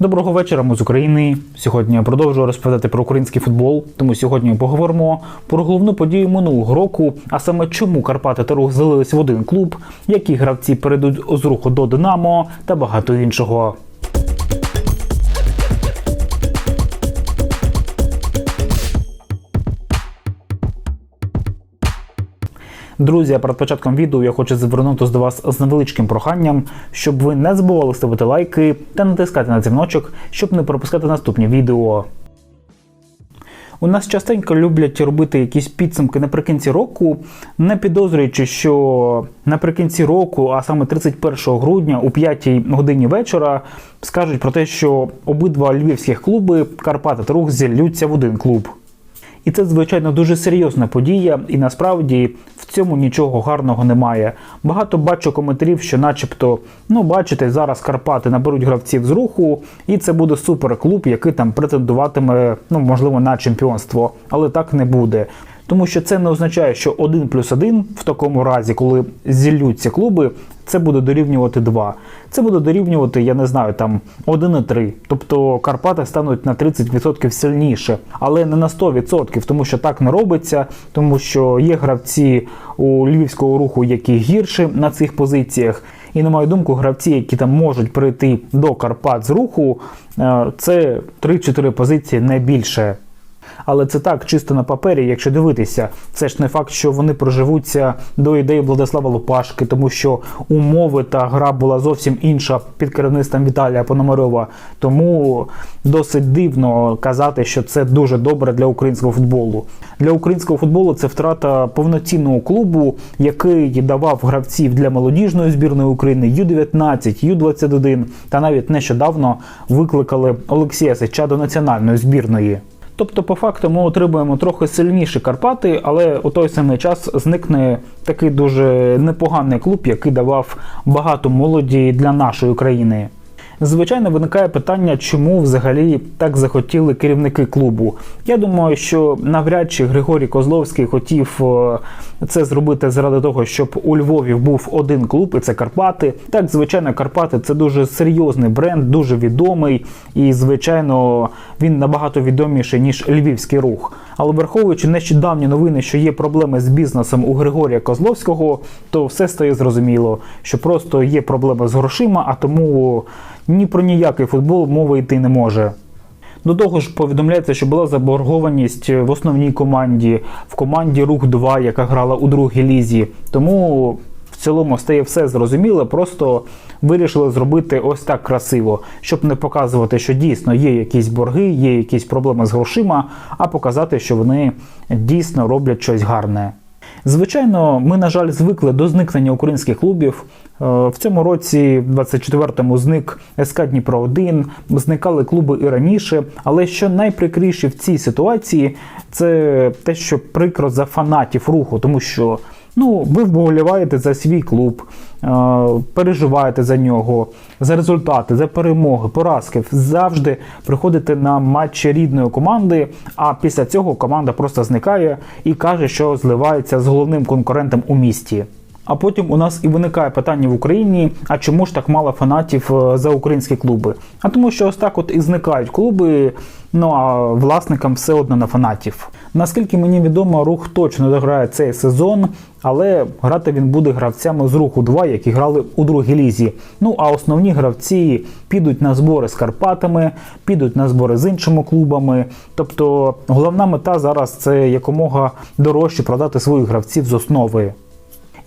Доброго вечора, ми з України. Сьогодні я продовжую розповідати про український футбол. Тому сьогодні поговоримо про головну подію минулого року, а саме чому Карпати та рух злились в один клуб, які гравці перейдуть з руху до Динамо та багато іншого. Друзі, перед початком відео я хочу звернутися до вас з невеличким проханням, щоб ви не забували ставити лайки та натискати на дзвіночок, щоб не пропускати наступні відео. У нас частенько люблять робити якісь підсумки наприкінці року, не підозрюючи, що наприкінці року, а саме 31 грудня о 5 годині вечора, скажуть про те, що обидва львівських клуби Карпати та Рух зіллються в один клуб. І це, звичайно, дуже серйозна подія, і насправді в цьому нічого гарного немає. Багато бачу коментарів, що, начебто, ну бачите, зараз Карпати наберуть гравців з руху, і це буде суперклуб, який там претендуватиме, ну можливо, на чемпіонство, але так не буде. Тому що це не означає, що 1 плюс 1 в такому разі, коли зіллються клуби, це буде дорівнювати 2. Це буде дорівнювати, я не знаю, там 1,3. Тобто Карпати стануть на 30% сильніше, але не на 100%, тому що так не робиться, тому що є гравці у львівського руху, які гірші на цих позиціях. І на мою думку, гравці, які там можуть прийти до Карпат з руху, е, це 3-4 позиції не більше. Але це так, чисто на папері, якщо дивитися, це ж не факт, що вони проживуться до ідеї Владислава Лопашки, тому що умови та гра була зовсім інша під керівництвом Віталія Пономарьова. Тому досить дивно казати, що це дуже добре для українського футболу. Для українського футболу це втрата повноцінного клубу, який давав гравців для молодіжної збірної України Ю-19, Ю-21 та навіть нещодавно викликали Олексія Сича до національної збірної. Тобто, по факту, ми отримуємо трохи сильніші Карпати, але у той самий час зникне такий дуже непоганий клуб, який давав багато молоді для нашої країни. Звичайно, виникає питання, чому взагалі так захотіли керівники клубу. Я думаю, що навряд чи Григорій Козловський хотів е, це зробити заради того, щоб у Львові був один клуб, і це Карпати. Так, звичайно, Карпати це дуже серйозний бренд, дуже відомий, і звичайно, він набагато відоміший ніж львівський рух. Але враховуючи нещодавні новини, що є проблеми з бізнесом у Григорія Козловського, то все стає зрозуміло, що просто є проблеми з грошима, а тому ні про ніякий футбол мови йти не може. До того ж, повідомляється, що була заборгованість в основній команді, в команді Рух 2, яка грала у другій лізі. Тому цілому стає все зрозуміло, просто вирішили зробити ось так красиво, щоб не показувати, що дійсно є якісь борги, є якісь проблеми з грошима, а показати, що вони дійсно роблять щось гарне. Звичайно, ми, на жаль, звикли до зникнення українських клубів. Е, В цьому році, 24-му, зник СК Дніпро 1 зникали клуби і раніше. Але що найприкріше в цій ситуації, це те, що прикро за фанатів руху, тому що ну, ви вболіваєте за свій клуб, е, переживаєте за нього, за результати, за перемоги, поразки. Завжди приходите на матчі рідної команди, а після цього команда просто зникає і каже, що зливається з головним конкурентом у місті. А потім у нас і виникає питання в Україні: а чому ж так мало фанатів е, за українські клуби? А тому, що ось так от і зникають клуби, ну а власникам все одно на фанатів. Наскільки мені відомо, рух точно дограє цей сезон, але грати він буде гравцями з руху 2, які грали у другій лізі. Ну а основні гравці підуть на збори з Карпатами, підуть на збори з іншими клубами. Тобто головна мета зараз це якомога дорожче продати своїх гравців з основи.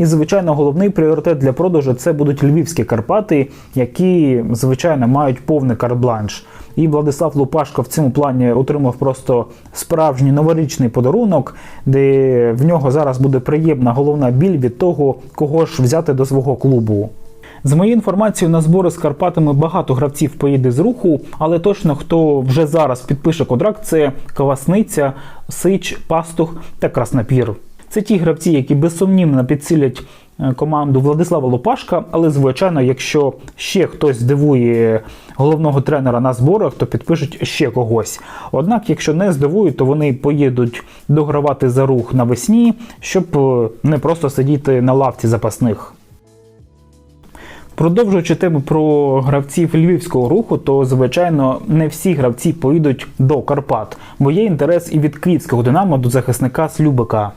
І, звичайно, головний пріоритет для продажу це будуть львівські Карпати, які, звичайно, мають повний карт-бланш. І Владислав Лупашко в цьому плані отримав просто справжній новорічний подарунок, де в нього зараз буде приємна головна біль від того, кого ж взяти до свого клубу. З моєю інформацією, на збори з Карпатами багато гравців поїде з руху, але точно хто вже зараз підпише контракт, це Кавасниця, Сич, Пастух та Краснопір. Це ті гравці, які безсумнівно підсилять е, команду Владислава Лопашка. Але, звичайно, якщо ще хтось здивує головного тренера на зборах, то підпишуть ще когось. Однак, якщо не здивують, то вони поїдуть догравати за рух навесні, щоб е, не просто сидіти на лавці запасних. Продовжуючи тему про гравців львівського руху, то звичайно не всі гравці поїдуть до Карпат, бо є інтерес і від київського Динамо до захисника Слюбика.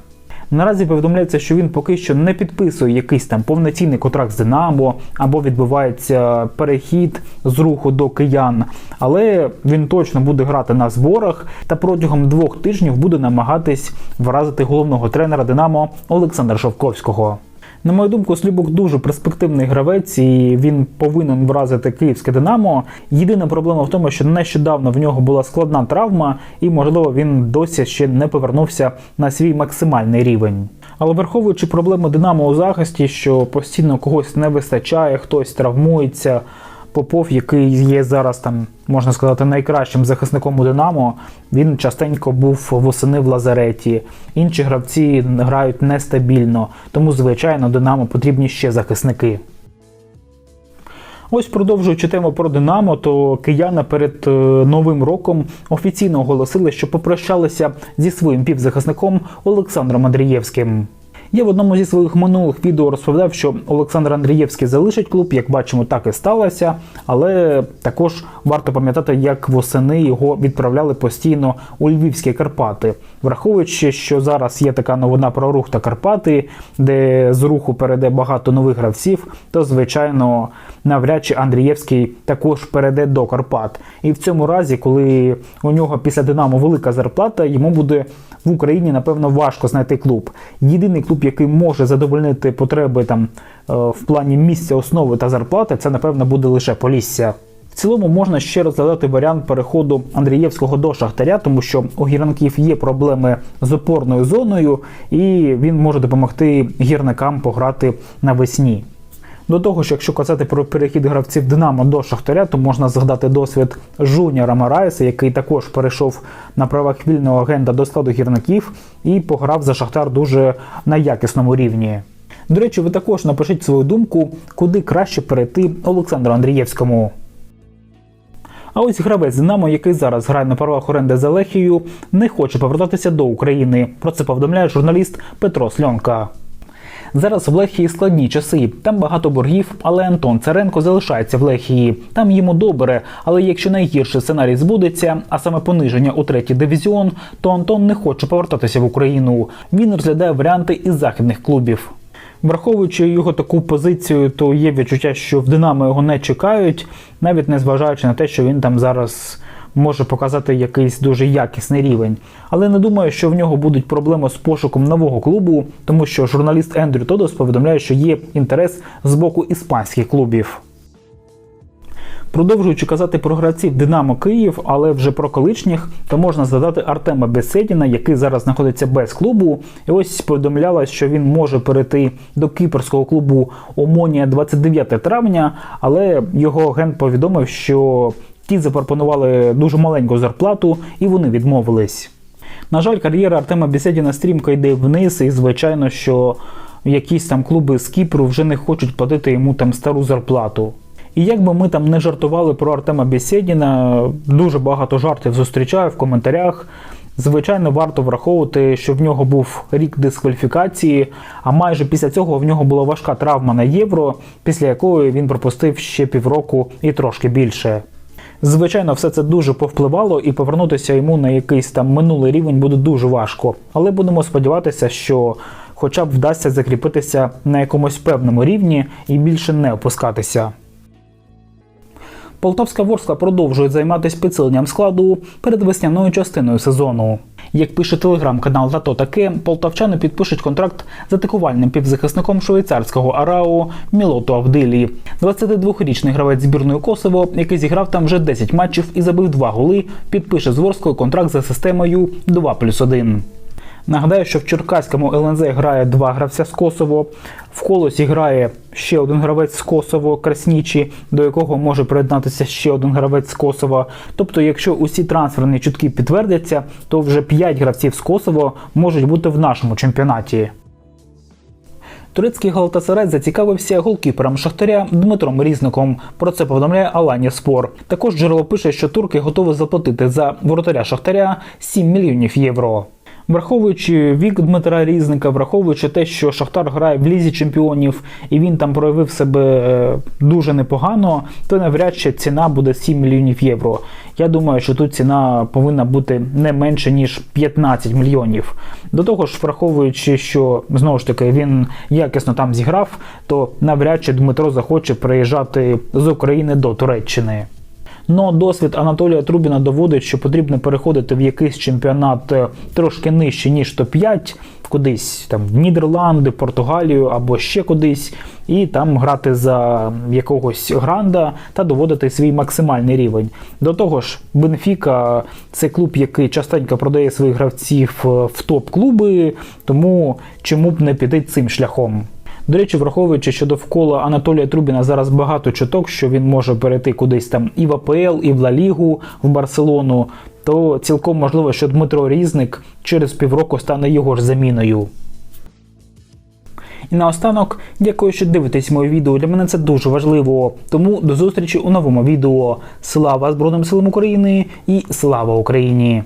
Наразі повідомляється, що він поки що не підписує якийсь там повноцінний контракт з Динамо або відбувається перехід з руху до киян, але він точно буде грати на зборах та протягом двох тижнів буде намагатись вразити головного тренера Динамо Олександра Шовковського. На мою думку, Слібок дуже перспективний гравець, і він повинен вразити київське Динамо. Єдина проблема в тому, що нещодавно в нього була складна травма, і можливо він досі ще не повернувся на свій максимальний рівень. Але враховуючи проблему Динамо у захисті, що постійно когось не вистачає, хтось травмується. Попов, який є зараз там, можна сказати, найкращим захисником у Динамо, він частенько був восени в лазареті. Інші гравці грають нестабільно, тому, звичайно, Динамо потрібні ще захисники. Ось продовжуючи тему про Динамо, то кияни перед е, новим роком офіційно оголосили, що попрощалися зі своїм півзахисником Олександром Андрієвським. Я в одному зі своїх минулих відео розповідав, що Олександр Андрієвський залишить клуб, як бачимо, так і сталося. Але також варто пам'ятати, як восени його відправляли постійно у Львівські Карпати, враховуючи, що зараз є така новина про рух та Карпати, де з руху перейде багато нових гравців, то звичайно навряд чи Андрієвський також перейде до Карпат. І в цьому разі, коли у нього після Динамо велика зарплата, йому буде в Україні напевно важко знайти клуб. Єдиний клуб, який може задовольнити потреби там е, в плані місця основи та зарплати, це напевно буде лише Полісся. В цілому можна ще розглядати варіант переходу Андрієвського до Шахтаря, тому що у гірників є проблеми з опорною зоною, і він може допомогти гірникам пограти навесні. До того ж, якщо казати про перехід гравців Динамо до Шахтаря, то можна згадати досвід Жуніора Мараєса, який також перейшов на правах вільного агента до складу гірників і пограв за Шахтар дуже на якісному рівні. До речі, ви також напишіть свою думку, куди краще перейти Олександру Андрієвському. А ось гравець Динамо, який зараз грає на правах оренди за Лехією, не хоче повертатися до України. Про це повідомляє журналіст Петро Сльонка. Зараз в Лехії складні часи. Там багато боргів, але Антон Царенко залишається в Лехії. Там йому добре. Але якщо найгірший сценарій збудеться, а саме пониження у третій дивізіон, то Антон не хоче повертатися в Україну. Він розглядає варіанти із західних клубів. Враховуючи його таку позицію, то є відчуття, що в Динамо його не чекають, навіть не зважаючи на те, що він там зараз може показати якийсь дуже якісний рівень. Але не думаю, що в нього будуть проблеми з пошуком нового клубу, тому що журналіст Ендрю Тодос повідомляє, що є інтерес з боку іспанських клубів. Продовжуючи казати про гравців Динамо Київ, але вже про колишніх, то можна згадати Артема Беседіна, який зараз знаходиться без клубу. І ось повідомлялось, що він може перейти до кіпрського клубу Омонія 29 травня, але його агент повідомив, що ті запропонували дуже маленьку зарплату і вони відмовились. На жаль, кар'єра Артема Беседіна стрімко йде вниз, і звичайно, що якісь там клуби з Кіпру вже не хочуть платити йому там стару зарплату. І як би ми там не жартували про Артема Бесєдіна, дуже багато жартів зустрічаю в коментарях. Звичайно, варто враховувати, що в нього був рік дискваліфікації, а майже після цього в нього була важка травма на євро, після якої він пропустив ще півроку і трошки більше. Звичайно, все це дуже повпливало, і повернутися йому на якийсь там минулий рівень буде дуже важко. Але будемо сподіватися, що хоча б вдасться закріпитися на якомусь певному рівні і більше не опускатися. Полтавська Ворскла продовжує займатися підсиленням складу перед весняною частиною сезону. Як пише телеграм-канал «Зато таке, полтавчани підпишуть контракт з атакувальним півзахисником швейцарського Арао Мілоту Авдилі. 22-річний гравець збірної Косово, який зіграв там вже 10 матчів і забив 2 голи, підпише з Ворською контракт за системою 2 плюс 1. Нагадаю, що в Черкаському ЛНЗ грає два гравця з Косово. В колосі грає ще один гравець з Косово, Краснічі, до якого може приєднатися ще один гравець з Косова. Тобто, якщо усі трансферні чутки підтвердяться, то вже 5 гравців з Косово можуть бути в нашому чемпіонаті. Турецький Галатасарай зацікавився голкіпером Шахтаря Дмитром Різником. Про це повідомляє Алані Спор. Також джерело пише, що турки готові заплатити за воротаря Шахтаря 7 мільйонів євро. Враховуючи вік Дмитра Різника, враховуючи те, що Шахтар грає в лізі чемпіонів і він там проявив себе е, дуже непогано, то навряд чи ціна буде 7 мільйонів євро. Я думаю, що тут ціна повинна бути не менше ніж 15 мільйонів. До того ж, враховуючи, що знову ж таки він якісно там зіграв, то навряд чи Дмитро захоче приїжджати з України до Туреччини. Но досвід Анатолія Трубіна доводить, що потрібно переходити в якийсь чемпіонат е, трошки нижче, ніж топ-5, кудись там в Нідерланди, Португалію або ще кудись, і там грати за якогось гранда та доводити свій максимальний рівень. До того ж, Бенфіка це клуб, який частенько продає своїх гравців е, в топ-клуби, тому чому б не піти цим шляхом. До речі, враховуючи, що довкола Анатолія Трубіна зараз багато чуток, що він може перейти кудись там і в АПЛ, і в Ла Лігу, в Барселону, то цілком можливо, що Дмитро Різник через півроку стане його ж заміною. І наостанок, дякую, що дивитесь моє відео. Для мене це дуже важливо. Тому до зустрічі у новому відео. Слава Збройним силам України і слава Україні!